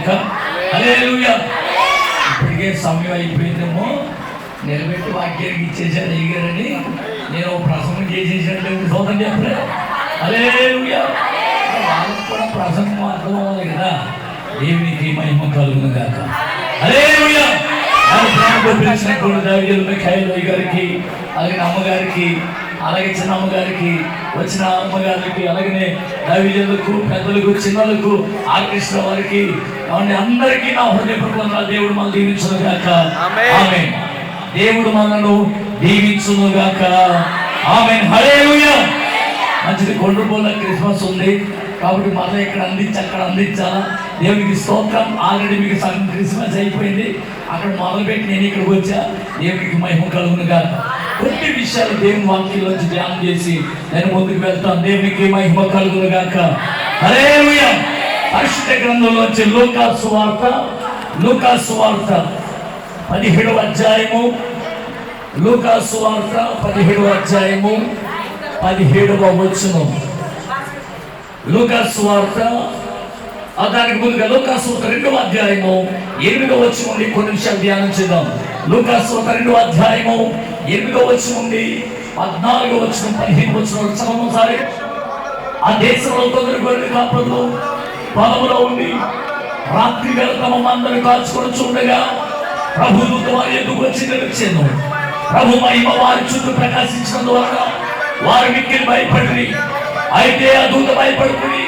కాక ఇప్పటికే సమయం అయిపోయిందేమో. నిలబెట్టి వాక్యానికి ఇచ్చేసారు అయ్యారని నేను ఒక ప్రసంగం చేసేసాను సోదం చెప్పలే హల్లెలూయా. వాళ్ళకి కూడా ప్రసంగం అర్థం అవ్వాలి కదా. దేవునికి మహిమ కలుగును కాక హల్లెలూయా. నన్ను ప్రేమతో పిలిచినటువంటి దావిజులు మిఖాయిల్ గారికి అలాగే అమ్మగారికి అలాగే చిన్న అమ్మగారికి వచ్చిన అమ్మగారికి అలాగనే దావిజులకు పెద్దలకు చిన్నలకు ఆర్కెస్ట్రా వారికి అందరికీ నా హృదయపూర్వకంగా దేవుడు మనం దీవించును గాక. ఆమేన్. దేవుడు మనను దీవించును గాక. ఆమె హల్లెలూయా. మంచిది కొండ్రపోల క్రిస్మస్ ఉంది. కాబట్టి మళ్ళీ ఇక్కడ అందించి అక్కడ అందించాలా? దేవునికి స్తోత్రం. ఆల్రెడీ మీకు సగం క్రిస్మస్ అయిపోయింది. అక్కడ మొదలుపెట్టి నేను ఇక్కడికి వచ్చా. దేవునికి మహిమ కలుగునుగా కొన్ని విషయాలు దేవుని వాక్యంలోంచి ధ్యానం చేసి నేను ముందుకు వెళ్తాను. దేవునికి మహిమ అరే హల్లెలూయా. పరిశుద్ధ గ్రంథంలోంచి లూకాసు సువార్త లూకాసు సువార్త పదిహేడవ అధ్యాయము. లూకాసు సువార్త పదిహేడవ అధ్యాయము పదిహేడవ వచనం. లూకాసు సువార్త దానికి ముందుగా లూకాసు వార్త రెండవ అధ్యాయము. ఎనిమిదవ వచ్చి కొన్ని నిమిషాలు ధ్యానం చేద్దాం. లూకాసు వార్త రెండవ అధ్యాయము ఎనిమిదో వచ్చి ఉంది పద్నాలుగో వచ్చిన పదిహేను వచ్చిన చదవము ఆ దేశంలో కొందరు గొర్రెలు కాపరులు పొలంలో ఉండి రాత్రి వేళ తమ మందరు కాల్చుకొని చూడగా ప్రభు వారి ఎందుకు వచ్చి నిలిచాను. ప్రభు మహిమ వారి చుట్టూ ప్రకాశించినందువలన వారి మిక్కిని భయపడి అయితే ఆ దూత భయపడుకుని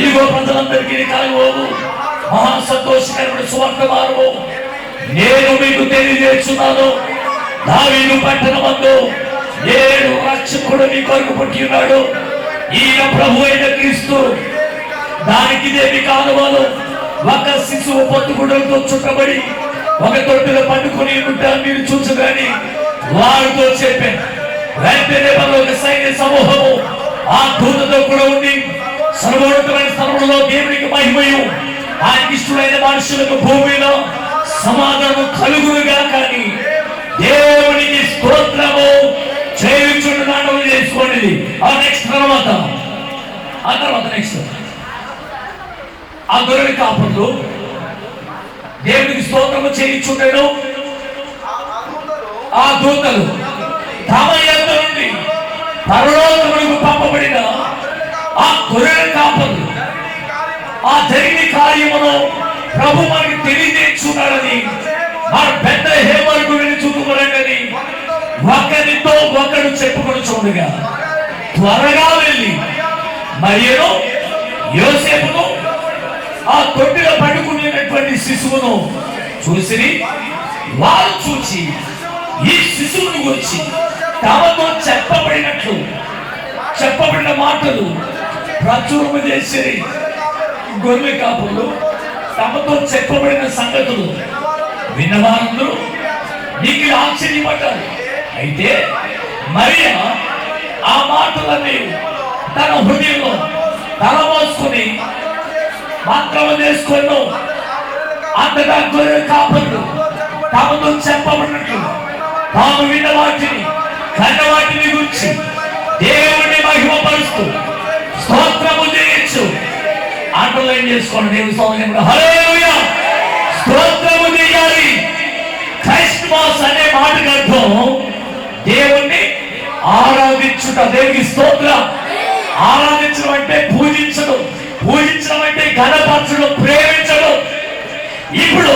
ఇదిగో ప్రజలందరికీ కలగబోదు. మహా సంతోషకరమైన సువర్తమానము నేను మీకు తెలియజేస్తున్నాను. దావీదు పట్టణమందు ఏడు రక్షకుడు మీ కొరకు పుట్టి ఉన్నాడు. ఈయన ప్రభు అయిన క్రీస్తు. దానికి దేవి కానువలు ఒక శిశువు పొత్తుగుడలతో చుట్టబడి ఒక తొట్టులో పండుకొని ఉంటారు మీరు చూసుగాని వారితో చెప్పాను. వెంటనే ఒక సైన్య సమూహము ఆ దూతతో కూడా ఉండి సర్వోన్నతమైన స్థలంలో దేవునికి మహిమయు ఆ ఇష్టమైన మనుషులకు భూమిలో సమాధానం కలుగునుగా కానీ దేవునికి స్తోత్రము చేయుచున్నాడు చేసుకోండి. ఆ నెక్స్ట్ తర్వాత. ఆ తర్వాత నెక్స్ట్ ఆ గొర్రెల కాపర్లు దేవునికి స్తోత్రము చేయించుండేను. ఆ దూతలు తమ యొక్క నుండి పరలోకములకు పంపబడిన ఆ గొర్రెల కాపర్లు ఆ జరిగిన కార్యమును ప్రభు మనకి తెలియజేస్తున్నాడని ఆ పెద్ద హేమలకు వెళ్ళి చూపుకోలేదని ఒకరితో ఒకడు చెప్పుకొని చూడగా త్వరగా వెళ్ళి మరియు యోసేపును ఆ తొట్టిలో పడుకునేటటువంటి శిశువును చూసి వారు చూచి ఈ శిశువును గురించి తమతో చెప్పబడినట్లు చెప్పబడిన మాటలు ప్రచురము చేసి గొర్రె కాపులు తమతో చెప్పబడిన సంగతులు విన్నవారందరూ నీకు ఆశ్చర్యపడ్డారు అయితే మరియ ఆ మాటలన్నీ తన హృదయంలో తలమోసుకుని మంత్రము చేసుకున్నాను అంతగా గొర్రె కాపరులు తమతో చెప్పబడినట్లు తాము విన్న వాటిని కన్న వాటిని గురించి దేవుడిని మహిమపరుస్తూ స్తోత్రము చేయొచ్చు అండర్లైన్ చేసుకోండి దేవుని సౌకర్యం స్తోత్రం స్తోత్రము చేయాలి క్రైస్ట్మాస్ అనే మాటకు అర్థం దేవుణ్ణి ఆరాధించుట దేవునికి స్తోత్రం. ఆరాధించడం అంటే పూజించడం. పూజించడం అంటే ఘనపరచడం ప్రేమించడం. ఇప్పుడు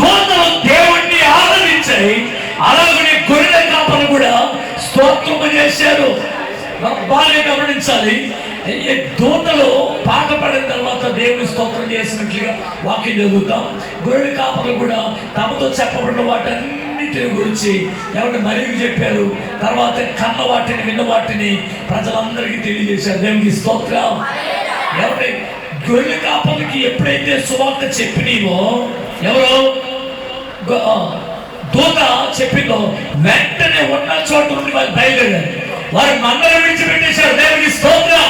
దూతలు దేవుణ్ణి ఆరాధించాయి అలాగనే గొర్రెల కాపలు కూడా స్తోత్రము చేశారు. బాగా గమనించాలి. ఈ పాట పడిన తర్వాత దేవుని స్తోత్రం చేసినట్లుగా వాక్యం చదువుతాం. గొర్రెలు కాపలు కూడా తమతో చెప్పబడిన వాటన్నిటిని గురించి ఎవరిని మరిగి చెప్పారు? తర్వాత కన్న వాటిని విన్న వాటిని ప్రజలందరికీ తెలియజేశారు. దేవునికి స్తోత్రం. ఎవరి గొర్రెలు కాపలకి ఎప్పుడైతే సువార్త చెప్పినీమో ఎవరు? దూత చెప్పిందో వెంటనే ఉన్న చోట నుండి వాళ్ళు బయలుదేరారు. వారు మందరం విడిచిపెట్టేశారు. దేవునికి స్తోత్రం.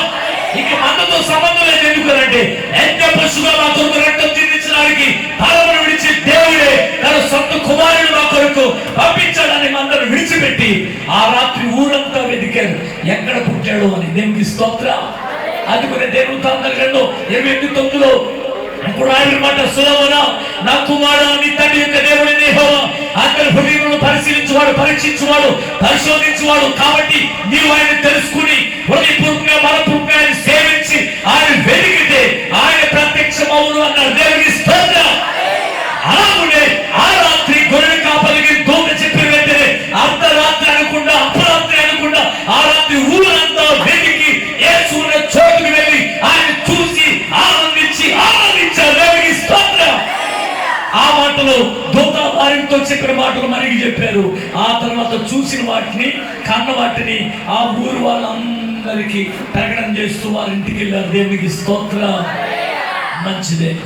ఇక మందతో సంబంధం లేదు ఎందుకంటే ఎంత పశువుగా మా కొరకు రక్తం చిందించడానికి తలమును విడిచి దేవుడే తన సొంత కుమారుడు మా కొరకు పంపించాడని మందరం విడిచిపెట్టి ఆ రాత్రి ఊరంతా వెతికారు. ఎక్కడ పుట్టాడు అని దేవునికి స్తోత్రం. అది దేవుడు దేవుని ఇరవై ఎనిమిది తొమ్మిదిలో ఇప్పుడు ఆయన మాట సులభన నా కుమారుడు నీ తండ్రి యొక్క దేవుడి దేహం అతని హృదయములను పరిశీలించువాడు పరీక్షించువాడు పరిశోధించేవాడు కాబట్టి నీవు ఆయన తెలుసుకుని హృదయపూర్వకంగా మనపూర్వకంగా ఆయన సేవించి ఆయన వెలిగితే ఆయన ప్రత్యక్షమవును అన్నాడు దేవునికి స్తోత్ర. అలాగే ఆ రాత్రి గొర్రెల కాపలికి దూత చెప్పిన వెంటనే అర్ధరాత్రి అనకుండా అపరాత్రి అనకుండా ఆ రాత్రి ఊరంతా వెతికి యేసున్న చోటుకు వెళ్ళి ఆయన చూసి ఆనందించి ఆనందించారు దేవునికి స్తోత్ర. ఆ మాటలో దూత వారితో చెప్పిన మాట చెప్పారు. ఆ తర్వాత చూసిన వాటిని కన్న వాటిని ఆ ఊరు వాళ్ళందరికీ ప్రకటన చేస్తూ వారి ఇంటికి వెళ్ళారు. దేవునికి స్తోత్ర. మంచిదే.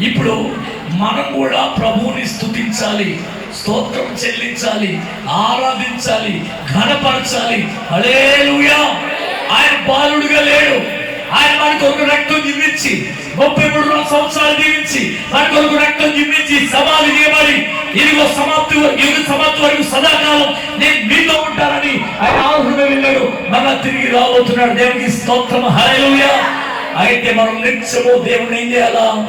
ఇప్పుడు మనం కూడా ప్రభువుని స్థుతించాలి స్తోత్రం చెల్లించాలి ఆరాధించాలి ఘనపరచాలి. అలేలుయా ఆయన బాలుడుగా లేడు. ఆయన రక్తం జీవించి ముప్పై మూడు సంవత్సరాలు జీవించి మన కొరకు రక్తం జీవించి సవాలు చేయబడి ఇదిగో సమాప్తి యుగ సమాప్తి వరకు సదాకాలం నేను మీతో ఉంటానని ఆయన ఆహ్వానం వెళ్ళాడు. మళ్ళా తిరిగి రాబోతున్నాడు. దేవునికి స్తోత్రం. హల్లెలూయా. అయితే మనం నిత్యము దేవుని ఏం చేయాలా?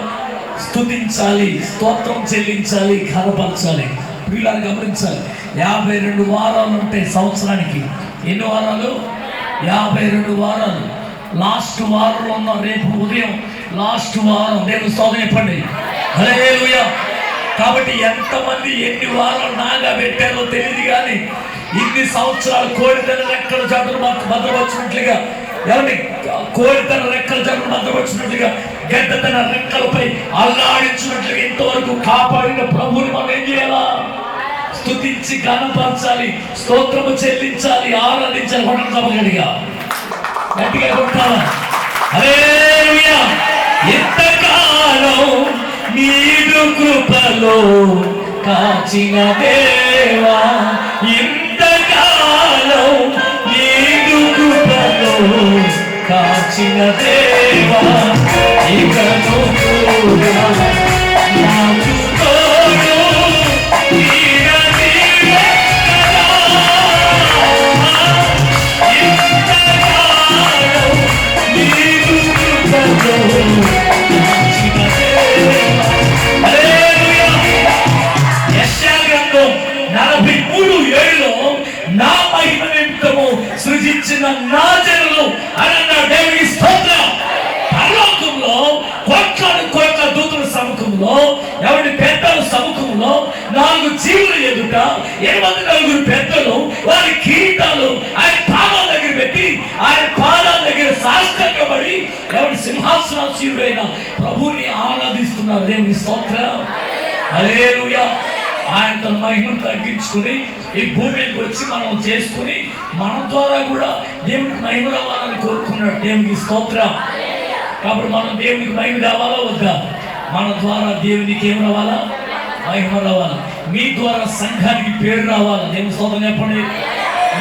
స్తుతించాలి స్తోత్రం చెల్లించాలి ఘనపరచాలి. వీళ్ళని గమనించాలి. యాభై రెండు వారాలు ఉంటాయి సంవత్సరానికి ఎన్ని వారాలు? యాభై రెండు వారాలు. లాస్ట్ వారంలో ఉన్న రేపు ఉదయం లాస్ట్ వారం రేపు స్తోత్రం చెప్పండి. హల్లెలూయా కాబట్టి ఎంతమంది ఎన్ని వారాలు నాగా పెట్టారో తెలియదు కానీ ఇన్ని సంవత్సరాలు కోడితన రెక్కల జాతులు మాకు భద్రపరిచినట్లుగా ఎవరి కోడి రెక్కల జాతులు భద్రపరిచినట్లుగా గడ్డ తన రెక్కలపై అల్లాడించినట్లుగా ఇంతవరకు కాపాడిన ప్రభుని మనం ఏం చేయాలా? స్థుతించి గణపరచాలి స్తోత్రము చెల్లించాలి ఆరాధించాలి మనం గట్టిగా కొట్టాలా హల్లెలూయా ఎంతకాలం నీడు కృపలో కాచిన దేవా ఇంతకాలం నీడు కృపలో కాచిన దేవా ఇకను కూడా చేసిన నా జనులు అన్న దేవుని స్తోత్రం. పరలోకంలో కోట్లాడు కోట్ల దూతుల సముఖంలో ఎవరి పెద్దల సముఖంలో నాలుగు జీవుల ఎదుట ఎనిమిది నలుగురు పెద్దలు వారి కీటాలు ఆయన పాదాల దగ్గర పెట్టి ఆయన పాదాల దగ్గర సాష్టంగపడి ఎవరి సింహాసనాశీయుడైన ప్రభుని ఆరాధిస్తున్నారు. దేవుని స్తోత్రం. హల్లెలూయా. ఆయన తన మహిమను తగ్గించుకుని ఈ భూమికి వచ్చి మనం చేసుకుని మన ద్వారా కూడా దేవునికి మహిమ రావాలని కోరుకున్నాడు. దేవునికి స్తోత్రం. కాబట్టి మనం దేవునికి మహిమ రావాలా వద్దా? మన ద్వారా దేవునికి ఏం రావాలా? మహిమ రావాలా. మీ ద్వారా సంఘానికి పేరు రావాలా? దేవుని స్తోత్రం చెప్పండి.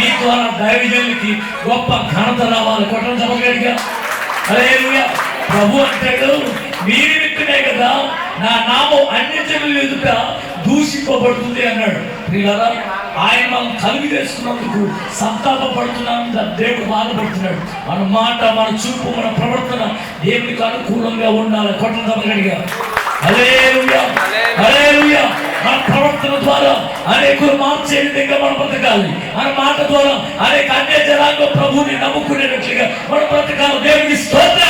మీ ద్వారా దైవజనులకి గొప్ప ఘనత రావాలి? కొట్టడం చెప్పగలిగా. హల్లెలూయా. ప్రభు అంటాడు మీరు నిమిత్తమే కదా నా నామం అన్ని జనులు ఎదుట దూషింపబడుతుంది అన్నాడు. ప్రియులారా ఆయన మనం కలిగి చేసుకున్నందుకు సంతాపపడుతున్నాను దేవుడు బాధపడుతున్నాడు. మన మాట మన చూపు మన ప్రవర్తన దేవునికి అనుకూలంగా ఉండాలి కొట్టగలిగా హల్లెలూయా మన ప్రవర్తన ద్వారా అనేకులు మార్చే విధంగా మనం బ్రతకాలి. మన మాట ద్వారా అనేక అన్య జనాల్లో ప్రభువుని నమ్ముకునేటట్లుగా మన బ్రతకాలి. దేవునికి స్తోత్ర.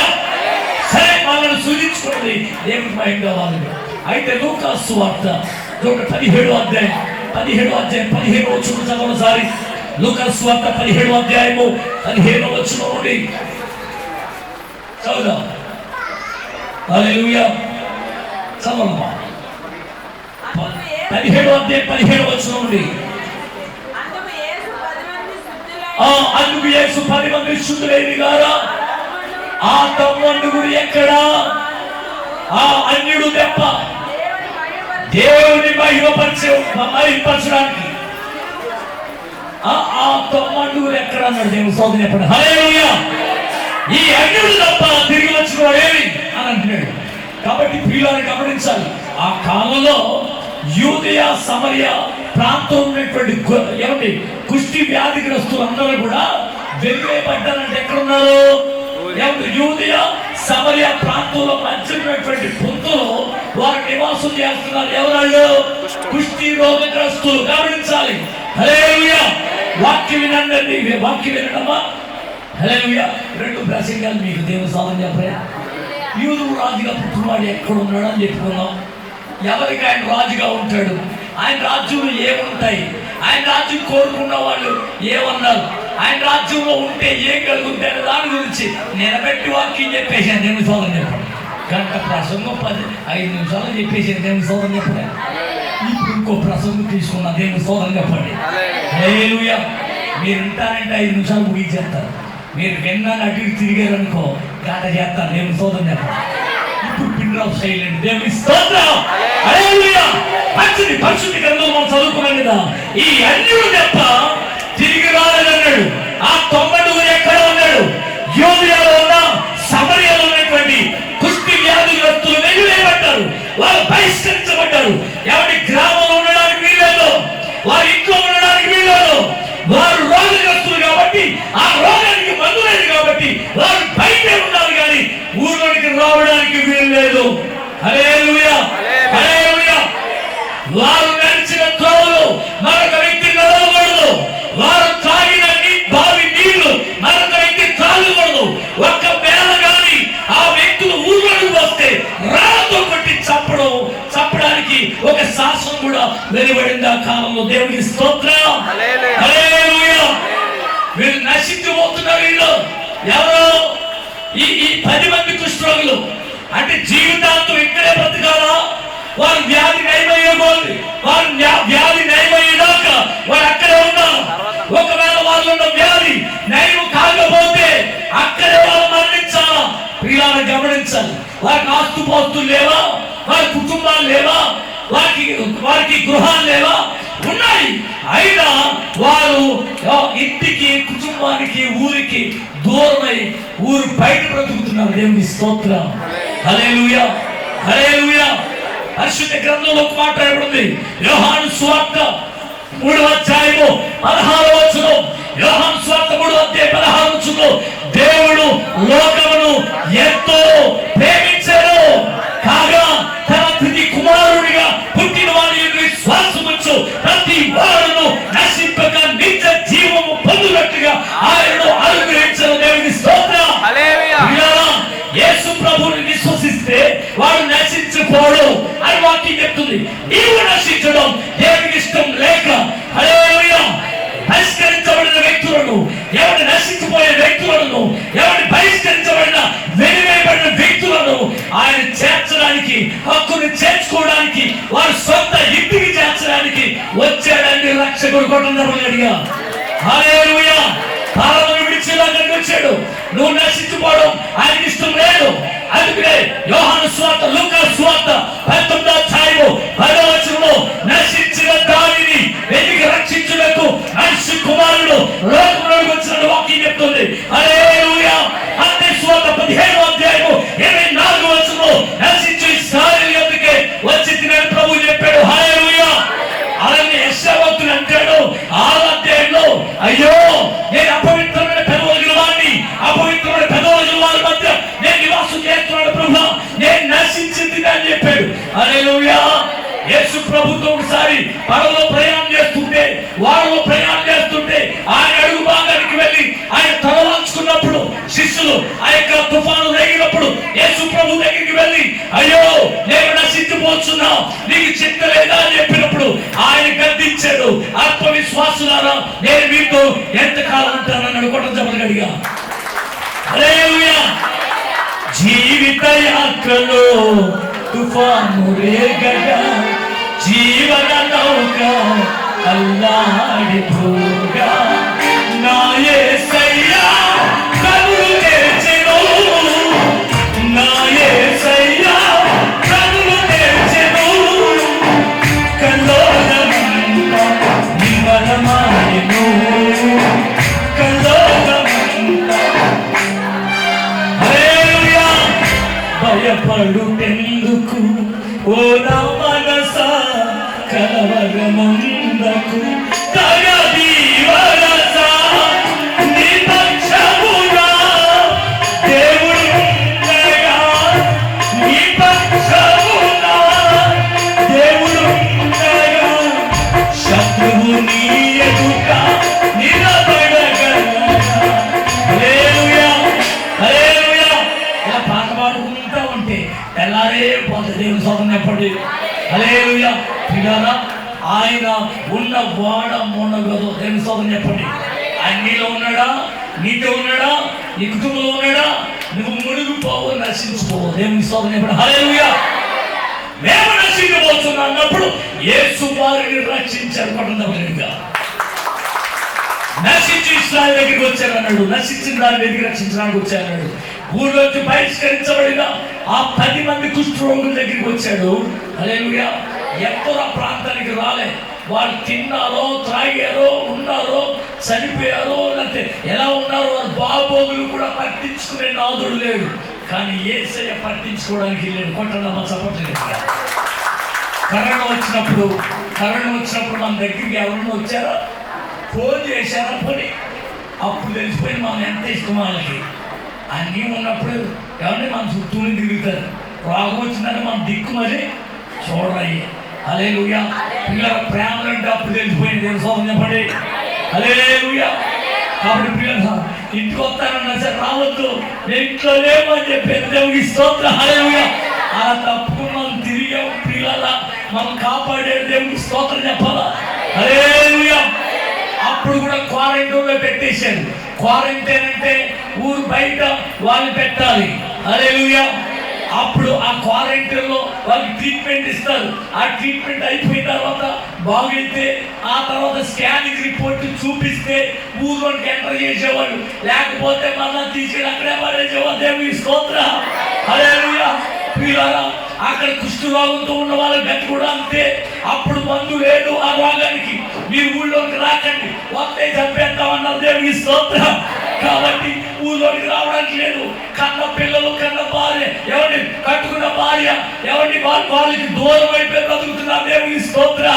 మనల్ని సూచించుకున్నది దేవునికి మహిమ కావాలి. అయితే లూకాసు వార్త చూడండి పదిహేడు అధ్యాయం. పదిహేడు అధ్యాయం పదిహేడు వచ్చిన చదవసారి లూకాసు వార్త పదిహేడు అధ్యాయము పదిహేడు వచ్చిన నుండి. చదువుదాం? హల్లెలూయా. చదవమ్మా. పదిహేడు అధ్యాయం పదిహేడు వచ్చిన నుండి. అందుకు యేసు పది మంది శుద్ధులేని గారా? ఆ తమ్మండుగురు ఎక్కడా? ఆ అన్యుడు తెప్ప దేవుని మహిమపరచు మహిమపరిచే మహిమపరచడానికి. ఆ ఆ తమ్మండుగురు ఎక్కడ అన్నాడు దేవుని సోదరి చెప్పండి. హల్లెలూయా. ఈ అన్యుడు తప్ప తిరిగి వచ్చిన అని అంటున్నాడు. కాబట్టి ప్రియులను గమనించాలి. ఆ కాలంలో యూదయ సమరయ ప్రాంతం ఉన్నటువంటి గు- ఏమండి కుష్టి వ్యాధిగ్రస్తులందరూ కూడా వెలువేయబడ్డారంటే ఎక్కడున్నారు? యూదియా సమరయ ప్రాంతంలో మధ్యమైనటువంటి పొంతులో వారు నివాసం చేస్తున్నారు. ఎవరాళ్ళు? కుష్టి రోగగ్రస్తులు. గమనించాలి. వాక్య వినండి. వాక్య వినడమా? హల్లెలూయా. రెండు ప్రసంగాలు మీకు దేవుని సాధన చెప్పరా? యూదు రాజుగా పుట్టినవాడు ఎక్కడ ఉన్నాడు అని చెప్పుకున్నాం ఎవరికి ఆయన రాజుగా ఉంటాడు? ఆయన రాజ్యంలో ఏముంటాయి? ఆయన రాజ్యం కోరుకున్న వాళ్ళు ఏమన్నారు? ఆయన రాజ్యంలో ఉంటే ఏం కలుగుతుంది అనే దాని గురించి నిలబెట్టి వాక్యం చెప్పేసాను దేవుని సోదరం చెప్పండి. గంట ప్రసంగం పది ఐదు నిమిషాలు చెప్పేసాను దేవుని సోదరం చెప్పండి. ఇప్పుడు ఇంకో ప్రసంగం తీసుకున్నా దేవుని సోదరం చెప్పండి. హల్లెలూయా. మీరు వింటారంటే ఐదు నిమిషాలు ముగించేస్తారు మీరు విన్నాను అటు తిరిగారనుకో గాట చేస్తారు దేవుని సోదరం చెప్పండి. ఇప్పుడు పిన్ ఆఫ్ సైలెంట్ దేవుని స్తోత్రం. హల్లెలూయా. పరిశుద్ధి గ్రంథం మనం చదువుకున్నాం కదా. ఈ అన్యుడు తప్ప తిరిగి రాలేదన్నాడు ఆ తొమ్మిది ఎక్కడ ఉన్నాడు? యోధియాలో ఉన్న సమరయాలో ఉన్నటువంటి కుష్టి వ్యాధిగ్రస్తులు వెలువేయబడ్డారు. వారు బహిష్కరించబడ్డారు. ఎవరి గ్రామంలో ఉండడానికి వీలేదు వారి ఇంట్లో ఉండడానికి వీలేదు వారు రోగగ్రస్తులు కాబట్టి ఆ రోగానికి మందు లేదు కాబట్టి వారు బయటే ఉన్నారు కానీ ఊళ్ళోనికి రావడానికి వీలు లేదు. కూడా వెలువడింది ఆ కాలంలో దేవునికి స్తోత్రం. వీళ్ళు నశించిపోతున్నారు వీళ్ళు. ఎవరు ఈ ఈ పది మంది కుష్ఠరోగులు అంటే జీవితాంతం ఇక్కడే బ్రతకాలా? వారు వ్యాధి నయమయ్యేవాళ్ళు. వారు వ్యా- వ్యాధి నయమయ్యేదాకా వారు అక్కడే ఉన్నారు. ఒకవేళ వాళ్ళు ఉన్న వ్యాధి నయం కాకపోతే అక్కడే వాళ్ళు మరణించాలా? ప్రియాలను గమనించాలి. వారికి ఆస్తుపోస్తులు లేవా? వారి కుటుంబాలు లేవా? వారికి వారికి గృహాలు లేవా ఉన్నాయి. అయినా వారు ఆ, ఇంటికి కుటుంబానికి ఊరికి దూరమై ఊరు బయట బ్రతుకుతున్నారు. దేవుని స్తోత్రం. హల్లెలూయా. హల్లెలూయా. పరిశుద్ధ గ్రంథంలో ఒక మాట రాయబడింది. యోహాను స్వార్థ మూడవ అధ్యాయము పదహారు వచ్చును యోహాను స్వార్థ మూడవ అధ్యాయం పదహారు వచ్చును దేవుడు లోకమును ఎంతో ప్రేమించాడు. కాగా తుది కుమారుడిగా పుట్టిన వారి యందు విశ్వాసముంచు ప్రతి వాడును నశింపక నిత్య జీవము పొందునట్టుగా ఆయనను అనుగ్రహించిన. దేవుని స్తోత్రం. యేసు ప్రభువుని విశ్వసిస్తే వాడు నశించిపోడు అని వాక్యం చెప్తుంది. నీవు నశించడం దేవునికి ఇష్టం లేక. బహిష్కరించబడిన వ్యక్తులను ఎవరు నశించిపోయే వ్యక్తులను ఎవరు బహిష్కరించబడిన ఆయన చేర్చడానికి హక్కును చేర్చుకోవడానికి వారి సొంత ఇంటికి చేర్చడానికి వచ్చాడని రక్షకుడు కొట్టందరగా హల్లెలూయా! విడిచి అక్కడికి వచ్చాడు. నువ్వు నశించుకోవడం ఆయనకి ఇష్టం లేదు. అందుకే యోహాను స్వార్థ లూకా స్వార్థ పంతొమ్మిదో అధ్యాయము పదో వచనంలో నశించిన దానిని వెతికి రక్షించుటకు మనిషి కుమారుడు లోకంలోకి వచ్చిన వాక్యం చెప్తుంది. అరే అంతే స్వార్థ పదిహేను అధ్యాయము ఇరవై నాలుగు వచనంలో నశించిపోతున్నా నీకు చింత లేదా అని చెప్పినప్పుడు ఆయన గద్దించాడు. ఆత్మవిశ్వాసులారా నేను మీతో ఎంతకాలం ఉంటానని అనుకోవడం చెప్పగలిగా హల్లెలూయా. జీవిత యాత్రలో తుఫాను రేగగా జీవన నౌక అల్లాడిపోగా నా యేసయ్యా పిల్లరా ఆయన ఉన్న వాడ మొనగదు దేవుని స్వాతం చెప్పండి. ఆయన నీలో ఉన్నాడా? నీతో ఉన్నాడా? నీ కుటుంబంలో ఉన్నాడా? నువ్వు మునిగిపోవు నశించుకోవు దేవుని స్వాతం చెప్పండి. హల్లెలూయా. మేము నశించబోతున్నా అన్నప్పుడు యేసు వారిని రక్షించారు. పట్టణంగా నశించి ఇస్రాయల్ దగ్గరికి వచ్చారన్నాడు నశించిన దాని దగ్గరికి రక్షించడానికి వచ్చారన్నాడు ఊళ్ళోంచి బహిష్కరించబడిన ఆ పది మంది కుష్ఠరోగుల దగ్గరికి వచ్చాడు. అదేమిగా ఎప్పుడు ఆ ప్రాంతానికి రాలే. వాళ్ళు తిన్నారో త్రాగారో ఉన్నారో చనిపోయారో లేకపోతే ఎలా ఉన్నారో వారి బాగోగులు కూడా పట్టించుకునే నాదుడు లేడు. కానీ ఏసయ్య పట్టించుకోవడానికి లేడు. కొట్టడం చప్పట్లేదు కరోనా వచ్చినప్పుడు కరోనా వచ్చినప్పుడు మన దగ్గరికి ఎవరన్నా వచ్చారా? ఫోన్ చేశారా? పోనీ. అప్పుడు తెలిసిపోయి మనం ఎంత ఇష్టం వాళ్ళకి. అన్నీ ఉన్నప్పుడు ఎవరిని మన చుట్టూని తిరుగుతారు. రోగం వచ్చిందని మన దిక్కు మరి చూడరయ్యి. అలే లూయా పిల్లల ప్రేమలు అంటే అప్పుడు తెలిసిపోయింది తెలుసు చెప్పండి. అలే లూయా కాబట్టి పిల్లలు ఇంటికి వస్తానన్నా సరే రావద్దు. నేను ఇంట్లో లేమని చెప్పి దేవుడికి స్తోత్ర. హల్లెలూయా. అలా మనం తిరిగాం పిల్లల. మనం కాపాడే దేవుడికి స్తోత్రం చెప్పాలా? హల్లెలూయా. అప్పుడు కూడా క్వారంటైన్లో పెట్టేశారు. క్వారంటైన్ అంటే ఊరు బయట వాళ్ళు పెట్టాలి. హల్లెలూయా. అప్పుడు ఆ క్వారంటైన్లో వాళ్ళకి ట్రీట్మెంట్ ఇస్తారు. ఆ ట్రీట్మెంట్ అయిపోయిన తర్వాత బాగైతే ఆ తర్వాత స్కానింగ్ రిపోర్ట్ చూపిస్తే ఊర్లోకి ఎంటర్ చేసేవాళ్ళు. లేకపోతే మళ్ళా తీసుకెళ్ళి అక్కడే పడేసేవాళ్ళు. దేవుని స్తోత్ర. అదే ప్రియులారా అక్కడ కుష్ఠరోగంతో ఉన్న వాళ్ళ గతి కూడా అంతే. అప్పుడు మందు లేదు ఆ రోగానికి. మీరు ఊళ్ళోకి రాకండి. వస్తే చంపేద్దామన్నారు. దేవుడికి స్తోత్రం. కాబట్టి ఊళ్ళోకి రావడానికి లేదు. కన్న పిల్లలు కన్న భార్య ఎవరిని కట్టుకున్న భార్య ఎవరిని వాళ్ళకి దూరం అయిపోయి బతుకుతున్నారు దేవుని స్తోత్ర.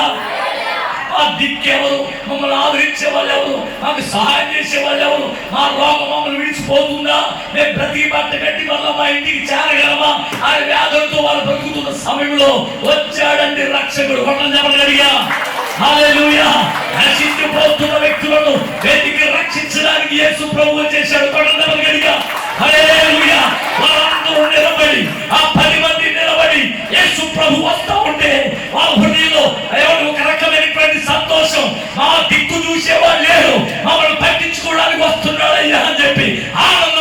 మా దిక్కెవరు మమ్మల్ని ఆదరించే వాళ్ళు ఎవరు? మాకు సహాయం చేసే వాళ్ళు ఎవరు? మా రోగం మమ్మల్ని విడిచిపోతుందా? మేము ప్రతి బట్ట కట్టి వల్ల మా ఇంటికి చేరగలమా? ఆయన వ్యాధులతో వాళ్ళు బ్రతుకుతున్న సమయంలో వచ్చాడండి రక్షకుడు. కొట్టం చెప్పగలిగా రక్షించిపోతున్న వ్యక్తులను వెతికి రక్షించడానికి యేసు ప్రభు చేశాడు. కొట్టం చెప్పగలిగా హల్లెలూయా. వారందరూ నిలబడి ఆ పది మంది నిలబడి యేసు ప్రభు వస్తా ఉంటే ఆ హృదయంలో ఎవరు ఒక రకమైనటువంటి సంతోషం. ఆ దిక్కు చూసేవాళ్ళు లేరు మమ్మల్ని పట్టించుకోవడానికి వస్తున్నాడయ్యా అని చెప్పి ఆనందం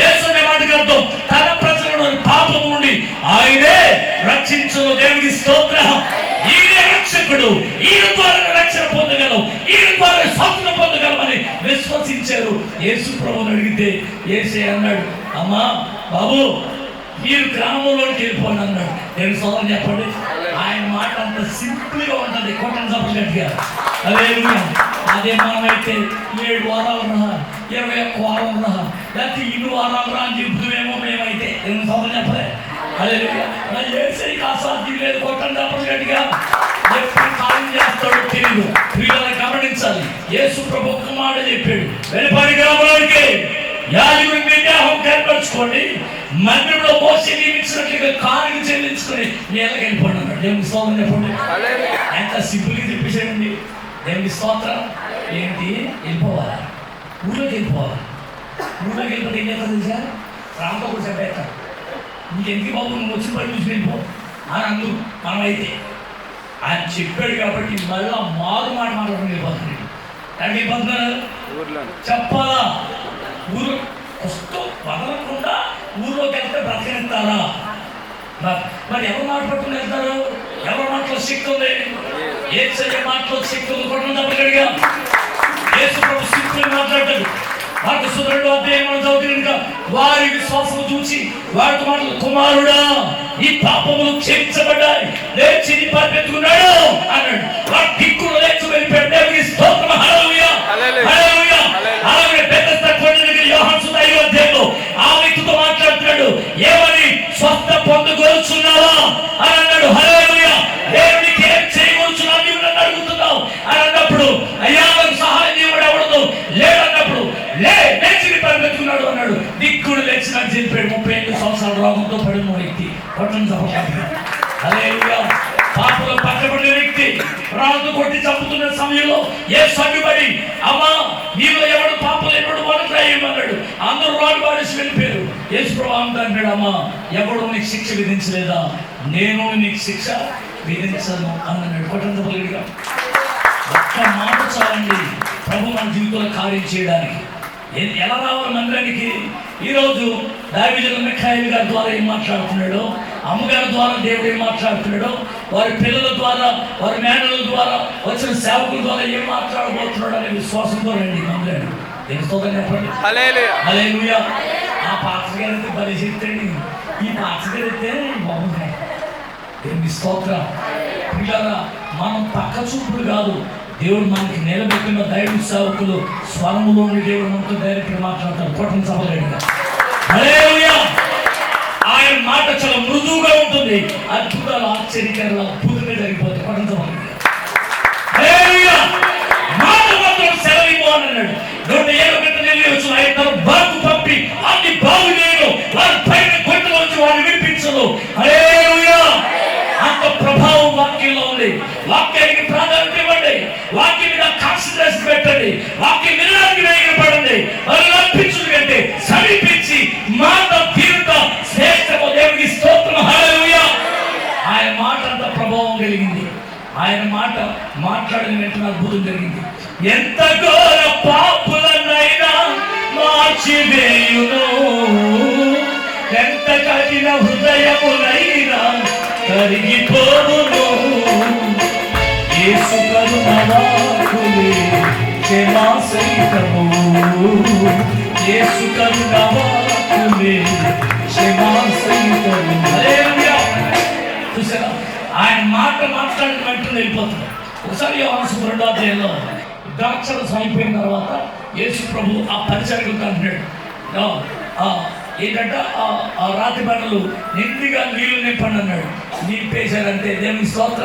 అన్నారు యేసు అనే మాటకి అర్థం. తన ప్రజలను పాపము నుండి ఆయనే రక్షించును. దేవుడి స్తోత్రం. ఈయన రక్షకుడు. ఈయన ద్వారా రక్షణ పొందగలం. ఈయన ద్వారా స్వప్న పొందగలమని విశ్వసించారు. యేసు ప్రభుని అడిగితే ఏసే అన్నాడు అమ్మా బాబు మీరు గ్రామంలోకి వెళ్ళిపోండి అన్నాడు. నేను సోదరు చెప్పండి. ఆయన మాట అంత సింపుల్గా ఉంటుంది. కొట్టని చెప్పగట్టిగా అదే అదే మనమైతే ఏడు వారాలు రా ఇరవై ఒక్క వారం రా లేకపోతే ఇన్ని వారాలు రా అని చెప్తున్నామేమో మేమైతే. నేను సోదరం చెప్పలే. అదే ఏసైకి అసాధ్యం లేదు కొట్టని చెప్పండి గట్టిగా. ఎప్పుడు కాలం చేస్తాడో తెలియదు వీళ్ళని గమనించాలి. యేసు ప్రభు ఒక్క మాట చెప్పాడు. వెలుపడి గ్రామానికి యాజకుడి విద్యాహం కనపరుచుకోండి మందిరంలో మోసి నియమించినట్లుగా కానికి చెల్లించుకొని నేలకు వెళ్ళిపోండి అన్నాడు. దేవుని స్తోత్రం చెప్పండి. ఎంత సింపుల్గా చెప్పేసాడండి దేవుని స్తోత్రం. ఏంటి? వెళ్ళిపోవాలా? ఊళ్ళోకి వెళ్ళిపోవాలా? ఊళ్ళోకి వెళ్ళిపోతే ఏం చేస్తారు తెలుసా? రామతో కూడా చెప్పేస్తారు. నీకెందుకు బాబు? నువ్వు వచ్చిన పని చూసి వెళ్ళిపో. అని అందరూ మనమైతే. ఆయన చెప్పాడు కాబట్టి మళ్ళా మారు మాట మాట్లాడుకుని వెళ్ళిపోతున్నాడు ఎక్కడికి వెళ్ళిపోతున్నారు చెప్పాలా? ఊరు వస్తూ వదలకుండా ఊర్లోకి వెళ్తే బ్రతకనిస్తారా? మరి- మరి ఎవరు మాట పట్టుకుని వెళ్తారు? ఎవరి మాటలో శక్తి ఉంది? ఏ సరే మాటలో శక్తి ఉంది కొట్టడం తప్పగడిగా యేసు ప్రభు సింపుల్ మాట్లాడతాడు. మార్కు సుధరుడు అధ్యాయం మనం చదువుతున్నట్టుగా వారి విశ్వాసము చూసి వారితో మాటలు కుమారుడా ఈ పాపములు క్షమించబడ్డాయి. లేచి నీ పరిపెత్తుకున్నాడు అన్నాడు. వాడు దిక్కులు లేచి వెళ్ళిపోయాడు దేవునికి స్తోత్రం. హల్లెలూయా. హల్లెలూయా. పెద్ద దగ్గర యోహాను సుత ఐదో అధ్యాయంలో ఏమని? స్వస్థ పొందుకోవచ్చున్నావా అని అన్నాడు. హల్లెలూయా. దేవునికి ఏం చేయవచ్చున్నా ఇవ్వడం నన్ను అని అన్నప్పుడు అయ్యా నాకు సహాయం ఇవ్వడం అవ్వడదు లేడన్నప్పుడు లే లేచి పరిగెత్తున్నాడు అన్నాడు. దిక్కుడు లేచి నాకు చెప్పాడు ముప్పై ఎనిమిది సంవత్సరాల రోగంతో పడిన వ్యక్తి పట్టణం చెప్పండి హల్లెలూయా. పాపలో పట్టబడిన వ్యక్తి రాజు కొట్టి చంపుతున్న సమయంలో ఏ సడ్డుబడి అమ్మా నీలో ఎవడు పాపలు ఎవడు వనట్రాయమన్నాడు అందరూ రాడు వాడేసి వెళ్ళిపోయారు. యేసు ప్రభు అన్నాడు అమ్మా ఎవడు నీకు శిక్ష విధించలేదా? నేను నీకు శిక్ష విధించను అన్నాడు కొట్టంతపల్లిగా ఒక్క మాట చాలండి ప్రభు మన జీవితంలో కార్యం చేయడానికి. ఎలా రావాలి మందిరానికి? ఈరోజు దావిజల మిఖాయిల్ గారి ద్వారా ఏం మాట్లాడుతున్నాడో అమ్మగారి ద్వారా దేవుడు ఏం మాట్లాడుతున్నాడో వారి పిల్లల ద్వారా వారి మేనల ద్వారా వచ్చిన సేవకుల ద్వారా ఏం మాట్లాడబోతున్నాడో అనే విశ్వాసంతో రండి మందిరానికి. తెలుస్తుందో చెప్పండి. ఆ పాత్ర గారైతే బలి చెప్తాడు ఈ పాత్ర గారైతే బాగుంది. దేవుని స్తోత్రం. పిల్లరా మనం పక్క చూపుడు కాదు. దేవుడు మనకి నిలబెట్టిన దైవ సేవకులు స్వరములోని దేవుడు మనతో డైరెక్ట్ మాట్లాడతారు. కొట్టం సభలేడుగా ఆయన మాట చాలా మృదువుగా ఉంటుంది. అద్భుతాలు ఆశ్చర్యకరాలు అద్భుతంగా జరిగిపోతాయి. కొట్టం సభలేడుగా మాట మాత్రం సెలవివ్వు అన్నాడు. నూట ఏడు గంట నిలియవచ్చు ఆయన తన బాగు పంపి అన్ని బాగు నేను వారి పైన కొట్టవచ్చు వారిని వినిపించదు అరే అంత ప్రభావం వాక్యంలో ఉంది. వాక్యానికి ప్రాధాన్యత ఇవ్వండి. వాక్యం మీద కాన్సన్ట్రేషన్ పెట్టండి. వాక్యం వినడానికి వేయబడండి అది అర్పించుడు కంటే సమీపించి మాట తీరుత శ్రేష్టము దేవునికి స్తోత్రం. హాలూయ ఆయన మాట అంత ప్రభావం కలిగింది. ఆయన మాట మాట్లాడిన వెంటనే అద్భుతం జరిగింది. ఎంత ఘోర పాపులనైనా మార్చివేయును. ఎంత కఠిన హృదయములైనా కరిగిపోవును యేసు కరుణవాకులే క్షమా సైతము యేసు కరుణవాకులే క్షమా సైతము చూసారా? ఆయన మాట మాట్లాడిన వెంటనే వెళ్ళిపోతాడు. ఒకసారి యోహాను రెండో ద్రాక్షరసం అయిపోయిన తర్వాత యేసు ప్రభు ఆ పరిచర్యలకు అంటున్నాడు ఏంటంటే ఆ రాతి బండలు నిండుగా నీళ్ళు నింపండి అన్నాడు. నింపేశారంటే దేవుని స్తోత్ర.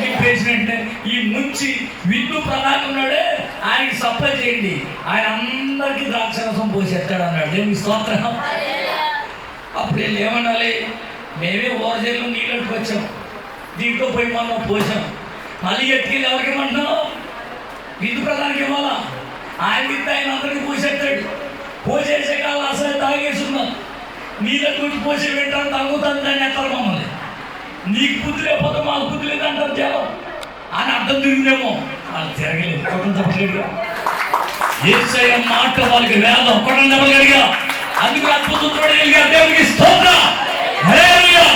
నింపేసిన వెంటనే ఈ ముంచి విందు ప్రధాని ఉన్నాడే ఆయనకి సప్లై చేయండి. ఆయన అందరికీ ద్రాక్షరసం పోసేస్తాడు అన్నాడు. దేవుని స్తోత్రం. అప్పుడు వీళ్ళు ఏమనాలి? మేమే ఓరజల్లో నీళ్ళకి వచ్చాం దీంట్లో పోయి మనం పోసాం. మళ్ళీ ఎత్తుకెళ్ళి ఎవరికి ఇవ్వమంటున్నాం విందు ప్రధానికి ఇవ్వాలా? ఆయన విద్య ఆయన అందరికీ పోసేస్తాడు పోసేసే కాలం అసలు తాగేసుకున్నాం. నీళ్ళ వచ్చి పోసే వింటాను తాగుతాను దాన్ని ఎత్తారు మమ్మల్ని నీకు బుద్ధి లేకపోతే మాకు బుద్ధి లేదంటారు జనం అని అర్థం తిరిగిందేమో. వాళ్ళు తిరగలేదు. కొట్టం తప్పలేదు ఏసయ్య మాట వాళ్ళకి వేదం. కొట్టం చెప్పగలిగా అందుకు అద్భుతం చూడగలిగా దేవునికి స్తోత్ర హల్లెలూయా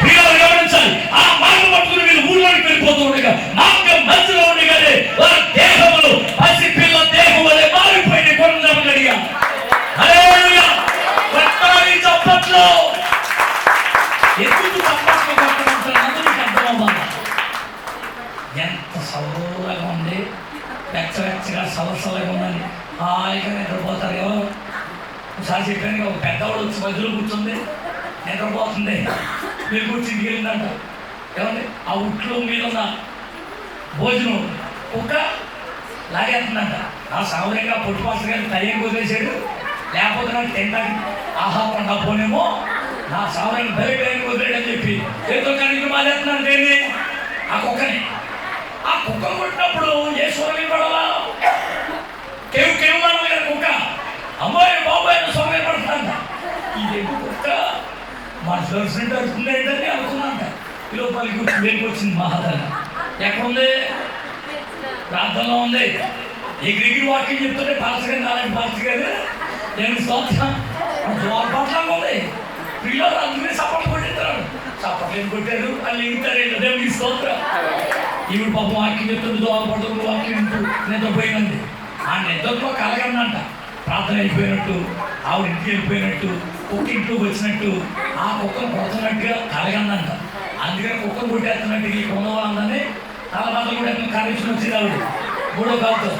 ప్రియులు గమనించాలి ఆ మాట పట్టుకుని మీరు ఊళ్ళోకి వెళ్ళిపోతూ ఉండగా మార్గం మధ్యలో ఉండగానే వారి దేహములు పసి పిల్ల దేహం వలె మారిపోయింది కొట్టం చెప్పగలిగా హల్లెలూయా కొట్టాలి చప్పట్లో ఎందుకు చప్పట్లు కొట్టడం అందరికీ అర్థమవ్వాలి ఎంత సౌరగా ఉంది వెచ్చవెచ్చగా సలసలగా ఉందని హాయిగా నిద్రపోతారు ఎవరు ఒకసారి చెప్పాను ఒక పెద్దవాడు వచ్చి మధ్యలో కూర్చుంది నిద్రపోతుంది మీరు కూర్చుని వెళ్ళిందంట ఏమండి ఆ ఉట్లో మీద ఉన్న భోజనం కుక్క లాగేస్తుందంట నా సౌరంగా పొట్టుపాసు గారి తయ్యం వదిలేసాడు లేకపోతే నాకు తినడానికి ఆహారం ఉండకపోనేమో నా సామూహిక బయట వదిలేడు అని చెప్పి. ఏదో కానీ మాలేస్తున్నాను దేన్ని? ఆ కుక్కని. ఆ కుక్క కొట్టినప్పుడు ఏ స్వామి పడాలా కేవు కేవు మనం కుక్క. అమ్మాయి బాబాయ్ స్వామి పడుతుందంట ఇది ఎందుకు కుక్క? మా సర్వీస్ అడుగుతుంది ఏంటని అనుకున్నాంట. ఈ లోపలికి వెళ్ళి వచ్చింది మహాదాన్ని ఎక్కడుంది? ప్రార్థనలో ఉంది. ఎగ్రిగ్రీ వాకింగ్ చెప్తుంటే పాస్ గారు నారాయణ పాస్ గారు నేను సంవత్సరం జోర్పాట్లాగా పిల్లలు అందుకే సపోర్ట్ కొట్టిస్తారు. సపోర్ట్ ఏం కొట్టారు? అని ఇంటారు దేవునికి స్తోత్రం. ఈవిడ పాపం వాక్యం చెప్తుంది దోహపడుతుంది వాక్యం వింటూ నిద్రపోయినంది ఆ నిద్రతో కలగందంట. ప్రార్థన అయిపోయినట్టు ఆవిడ ఇంటికి వెళ్ళిపోయినట్టు కుక్క ఇంట్లోకి వచ్చినట్టు ఆ కుక్కను కొడుతున్నట్టుగా కలగందంట. అందుకని కుక్కను కొట్టేస్తున్నట్టు ఈ కొన్న వాళ్ళందరినీ తల బాధలు కూడా కరెక్షన్ వచ్చింది ఆవిడ. మూడో కాలుతో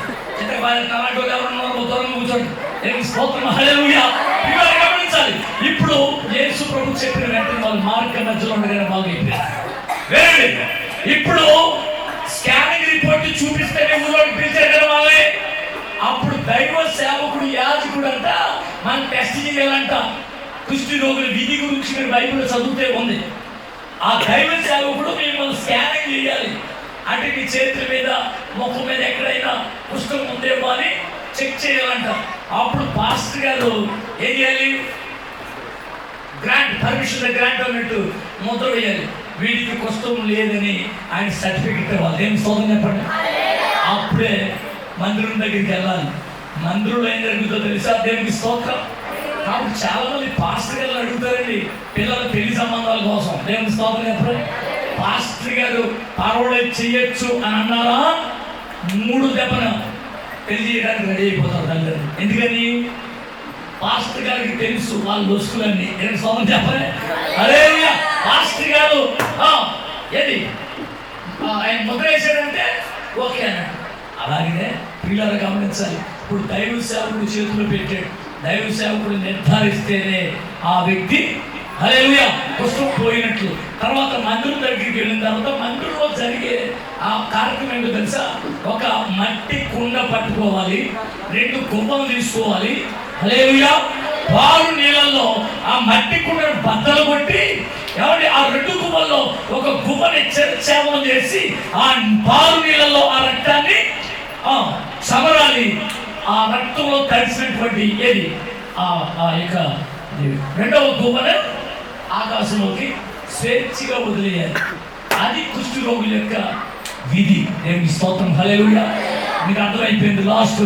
చిత్ర బాధ అలాంటి వాళ్ళు ఎవరు ఉన్నారో దూరంగా కూర్చోండి. నీకు స్తోత్రం. హల్లెలూయా. ఇవాళ గమనించాలి. ఇప్పుడు యేసు ప్రభు చెప్పిన వెంటనే వాళ్ళు మార్గం మధ్యలో ఉండగానే బాగైంది ఇప్పుడు స్కానింగ్ రిపోర్ట్ చూపిస్తేనే ఊళ్ళోకి పిలిచారు కదా వాళ్ళే అప్పుడు దైవ సేవకుడు యాజకుడు అంట మనం టెస్ట్ చేయాలంట కుష్టి రోగుల విధి గురించి మీరు బైబిల్లో చదివితే ఉంది. ఆ దైవ సేవకుడు మిమ్మల్ని స్కానింగ్ చేయాలి. అంటే మీ చేతుల మీద ముఖం మీద ఎక్కడైనా పుస్తకం ఉందేమో అని చెక్ చేయాలంట. అప్పుడు పాస్టర్ గారు ఏం చేయాలి? గ్రాంట్ పర్మిషన్ గ్రాంట్ అన్నట్టు ముద్ర వేయాలి. వీడికి కష్టం లేదని ఆయన సర్టిఫికెట్ ఇవ్వాలి. ఏం సోదం చెప్పండి? అప్పుడే మందిరం దగ్గరికి వెళ్ళాలి. మందిరంలో ఏం జరుగుతుందో తెలుసా? దేవునికి స్తోత్రం? కాబట్టి చాలా మంది పాస్టర్ గారు అడుగుతారండి పిల్లల పెళ్ళి సంబంధాల కోసం. దేవుని స్తోత్రం చెప్పండి? పాస్టర్ గారు పర్వాలేదు చెయ్యొచ్చు అని అన్నారా? మూడు దెబ్బన పెళ్ళి చేయడానికి రెడీ అయిపోతారు తల్లిదండ్రులు ఎందుకని? పాస్టర్ గారికి తెలుసు వాళ్ళ దోస్తులన్నీ నేను సోమం చెప్పలే? అరే పాస్టర్ గారు ఏది? ఆయన ముద్ర వేసాడంటే ఓకే అన్నాడు. అలాగే పిల్లలు గమనించాలి. ఇప్పుడు దైవ సేవకుడు చేతులు పెట్టాడు. దైవ సేవకుడు నిర్ధారిస్తేనే ఆ వ్యక్తి హల్లెలూయా. పుస్తకం పోయినట్లు. తర్వాత మందిరం దగ్గరికి వెళ్ళిన తర్వాత మందిరంలో జరిగే ఆ కార్యక్రమం ఏంటో తెలుసా? ఒక మట్టి కుండ పట్టుకోవాలి రెండు గుమ్మలు తీసుకోవాలి. హల్లెలూయా. వారు నీళ్ళల్లో ఆ మట్టి కుండను బద్దలు కొట్టి ఎవరి ఆ రెండు గుమ్మల్లో ఒక గుమ్మని చేమం చేసి ఆ పాలు నీళ్ళల్లో ఆ రక్తాన్ని సమరాలి ఆ రక్తంలో తడిసినటువంటి ఏది? ఆ ఆ యొక్క రెండవ గుమ్మను ఆకాశంలోకి స్వేచ్ఛగా వదిలేయాలి. అది కుష్టి రోగుల యొక్క విధి. దేవుని స్తోత్రం. హలేవుగా మీకు అర్థమైపోయింది. లాస్ట్